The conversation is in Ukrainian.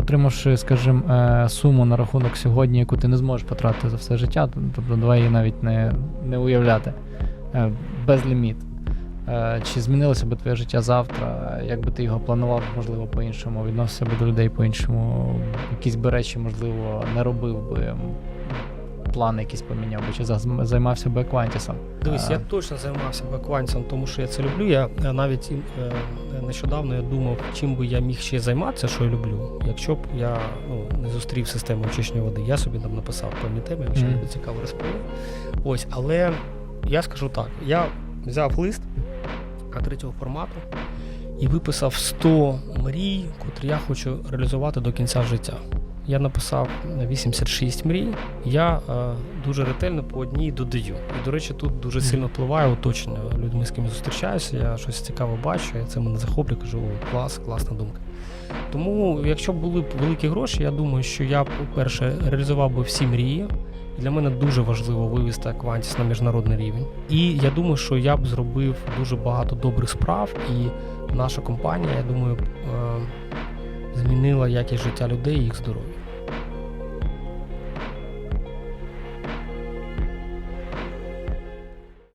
отримавши, скажімо, е, суму на рахунок сьогодні, яку ти не зможеш потратити за все життя, тобто давай її навіть не, не уявляти. без Безліміт. Е, Чи змінилося б твоє життя завтра? Як би ти його планував, можливо, по-іншому, відносився би до людей по-іншому, якісь би речі, можливо, не робив би, плани якісь поміняв би, чи займався би еквантісом? Дивись, я точно займався беквансом, тому що я це люблю. Я е, навіть е, нещодавно я думав, чим би я міг ще займатися, що я люблю. Якщо б я ну, не зустрів систему очищення води, я собі там написав певні теми, якщо Мгм. буде цікаво розповім. Ось, але я скажу так: я взяв лист А3 формату і виписав 100 мрій, котрі я хочу реалізувати до кінця життя. Я написав 86 мрій. Я е, дуже ретельно по одній додаю. І, до речі, тут дуже сильно впливає оточення людьми, з ким я зустрічаюся. Я щось цікаве бачу, і це мене захоплює, кажу, «О, клас, класна думка. Тому, якщо б були б великі гроші, я думаю, що я по-перше, реалізував би всі мрії. Для мене дуже важливо вивести Аквантіс на міжнародний рівень. І я думаю, що я б зробив дуже багато добрих справ, і наша компанія, я думаю, е, змінила якість життя людей і їх здоров'я.